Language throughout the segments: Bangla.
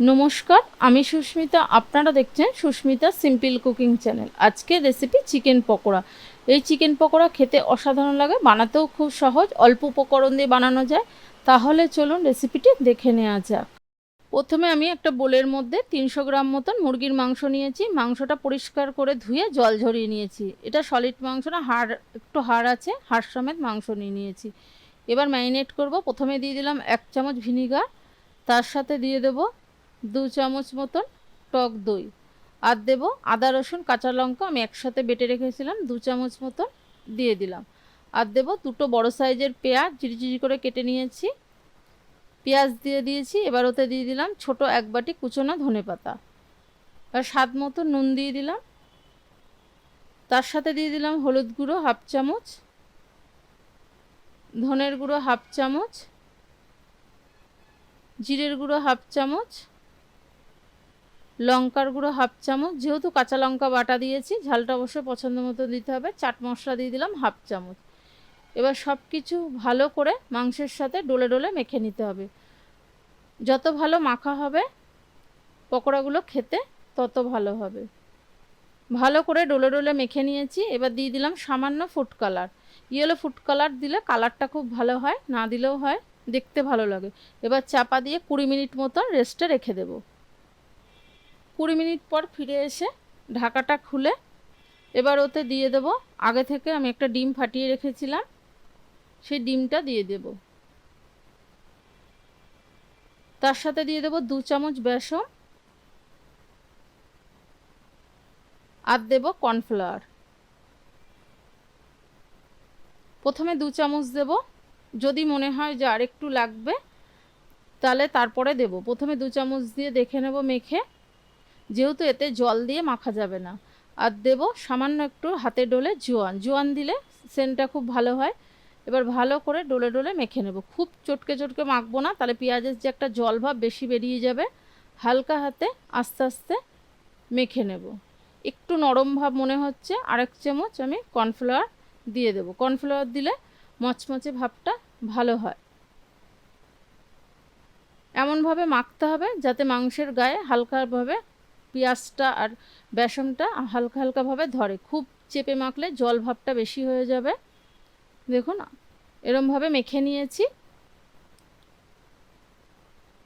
নমস্কার, আমি সুস্মিতা। আপনারা দেখছেন সুস্মিতা সিম্পল কুকিং চ্যানেল আজকে রেসিপি চিকেন পকোড়া। এই চিকেন পকোড়া খেতে অসাধারণ লাগে, বানাতেও খুব সহজ, অল্প উপকরণ দিয়ে বানানো যায়। তাহলে চলুন রেসিপিটি দেখে নেওয়া যাক। প্রথমে আমি একটা বোলের মধ্যে তিনশো গ্রাম মতন মুরগির মাংস নিয়েছি। মাংসটা পরিষ্কার করে ধুয়ে জল ঝরিয়ে নিয়েছি। এটা সলিড মাংস না, হাড়, একটু হাড় আছে, হাড় সমেত মাংস নিয়ে নিয়েছি। এবার ম্যারিনেট করব। প্রথমে দিয়ে দিলাম এক চামচ ভিনিগার তার সাথে দিয়ে দেবো দু চামচ মতন টক দই। আর দেবো আদা, রসুন, কাঁচা লঙ্কা আমি একসাথে বেটে রেখেছিলাম, দু চামচ মতন দিয়ে দিলাম। আর দেবো দুটো বড় সাইজের পেঁয়াজ ঝিরিঝিরি করে কেটে নিয়েছি। পেঁয়াজ দিয়ে দিয়েছি, এবার ওতে দিয়ে দিলাম ছোট এক বাটি কুচোনো ধনে পাতা। আর স্বাদ মতো নুন দিয়ে দিলাম। তার সাথে দিয়ে দিলাম হলুদ গুঁড়ো হাফ চামচ, ধনের গুঁড়ো হাফ চামচ, জিরের গুঁড়ো হাফ চামচ লঙ্কার গুঁড়ো হাফ চামচ, যেহেতু কাঁচা লঙ্কা বাটা দিয়েছি, ঝালটা অবশ্যই পছন্দ মতো দিতে হবে। চাট মশলা দিয়ে দিলাম হাফ চামচ। এবার সব কিছু ভালো করে মাংসের সাথে ডোলে ডোলে মেখে নিতে হবে। যত ভালো মাখা হবে, পকোড়াগুলো খেতে তত ভালো হবে। ভালো করে ডোলে ডোলে মেখে নিয়েছি। এবার দিয়ে দিলাম সামান্য food colour yellow food colour দিলে কালারটা খুব ভালো হয়, না দিলেও হয়, দেখতে ভালো লাগে। এবার চাপা দিয়ে কুড়ি মিনিট মতো রেস্টে রেখে দেবো। কুড়ি মিনিট পর ফিরে এসে ঢাকাটা খুলে এবার ওতে দিয়ে দেব। আগে থেকে আমি একটা ডিম ফাটিয়ে রেখেছিলাম। সেই ডিমটা দিয়ে দেব। তার সাথে দিয়ে দেব দু চামচ বেসন। আর দেব কর্নফ্লাওয়ার। প্রথমে দু চামচ দেব। যদি মনে হয় যে আরেকটু লাগবে, তাহলে তারপরে দেব। প্রথমে দু চামচ দিয়ে দেখে নেব মেখে। যেহেতু এতে জল দিয়ে মাখা যাবে না। আর দেব সামান্য একটু হাতে ডোলে জোয়ান। জোয়ান দিলে সেন্টটা খুব ভালো হয়। এবার ভালো করে ডোলে ডোলে মেখে নেব। খুব চটকে চটকে মাখবো না, তাহলে পেঁয়াজের যে একটা জল ভাব বেশি বেরিয়ে যাবে, হালকা হাতে আস্তে আস্তে মেখে নেব। একটু নরম ভাব মনে হচ্ছে, আরেক চামচ আমি কর্নফ্লাওয়ার দিয়ে দেবো। কর্নফ্লাওয়ার দিলে মচমচে ভাবটা ভালো হয়। এমনভাবে মাখতে হবে যাতে মাংসের গায়ে হালকাভাবে পেঁয়াজটা আর বেসনটা হালকা হালকাভাবে ধরে। খুব চেপে মাখলে জল ভাবটা বেশি হয়ে যাবে। দেখুন এরমভাবে মেখে নিয়েছি।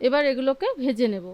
এবার এগুলোকে ভেজে নেব।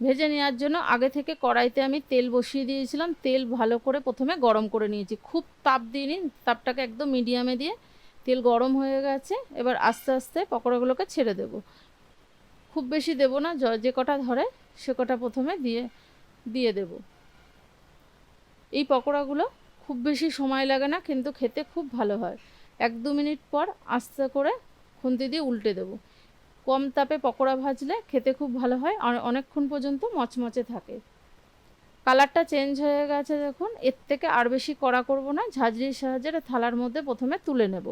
ভেজে নেওয়ার জন্য আগে থেকে কড়াইতে আমি তেল বসিয়ে দিয়েছিলাম। তেল ভালো করে প্রথমে গরম করে নিয়েছি। খুব তাপ দিইনি, তাপটাকে একদম মিডিয়ামে দিয়ে তেল গরম হয়ে গেছে। এবার আস্তে আস্তে পকোড়াগুলোকে ছেড়ে দেব। খুব বেশি দেব না যে কটা ধরে সে কটা প্রথমে দিয়ে দিয়ে দেব। এই পকোড়াগুলো খুব বেশি সময় লাগে না, কিন্তু খেতে খুব ভালো হয়। এক দু মিনিট পর আস্তে করে খুন্তি দিয়ে উল্টে দেব। কম তাপে পকোড়া ভাজলে খেতে খুব ভালো হয় আর অনেকক্ষণ পর্যন্ত মচমচে থাকে। কালারটা চেঞ্জ হয়ে গেছে দেখুন। এর থেকে আর বেশি কড়া করব না, ঝাঁঝরির সাহায্যে থালার মধ্যে প্রথমে তুলে নেব।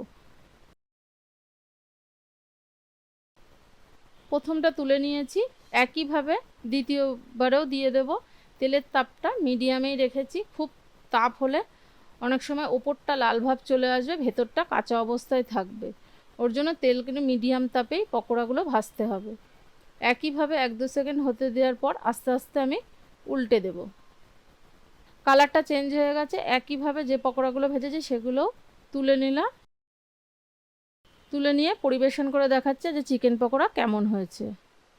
প্রথমটা তুলে নিয়েছি। একইভাবে দ্বিতীয়বারেও দিয়ে দেব। তেলের তাপটা মিডিয়ামেই রেখেছি, খুব তাপ হলে অনেক সময় ওপরটা লাল ভাব চলে আসবে, ভেতরটা কাঁচা অবস্থায় থাকবে। ওর জন্য তেল কিন্তু মিডিয়াম তাপেই পকোড়াগুলো ভাজতে হবে। একইভাবে এক দু সেকেন্ড হতে দেওয়ার পর আস্তে আস্তে আমি উল্টে দেব। কালারটা চেঞ্জ হয়ে গেছে, একইভাবে যে পকোড়াগুলো ভেজেছি সেগুলো তুলে নিলাম। তুলে নিয়ে পরিবেশন করে দেখাচ্ছে যে চিকেন পকোড়া কেমন হয়েছে।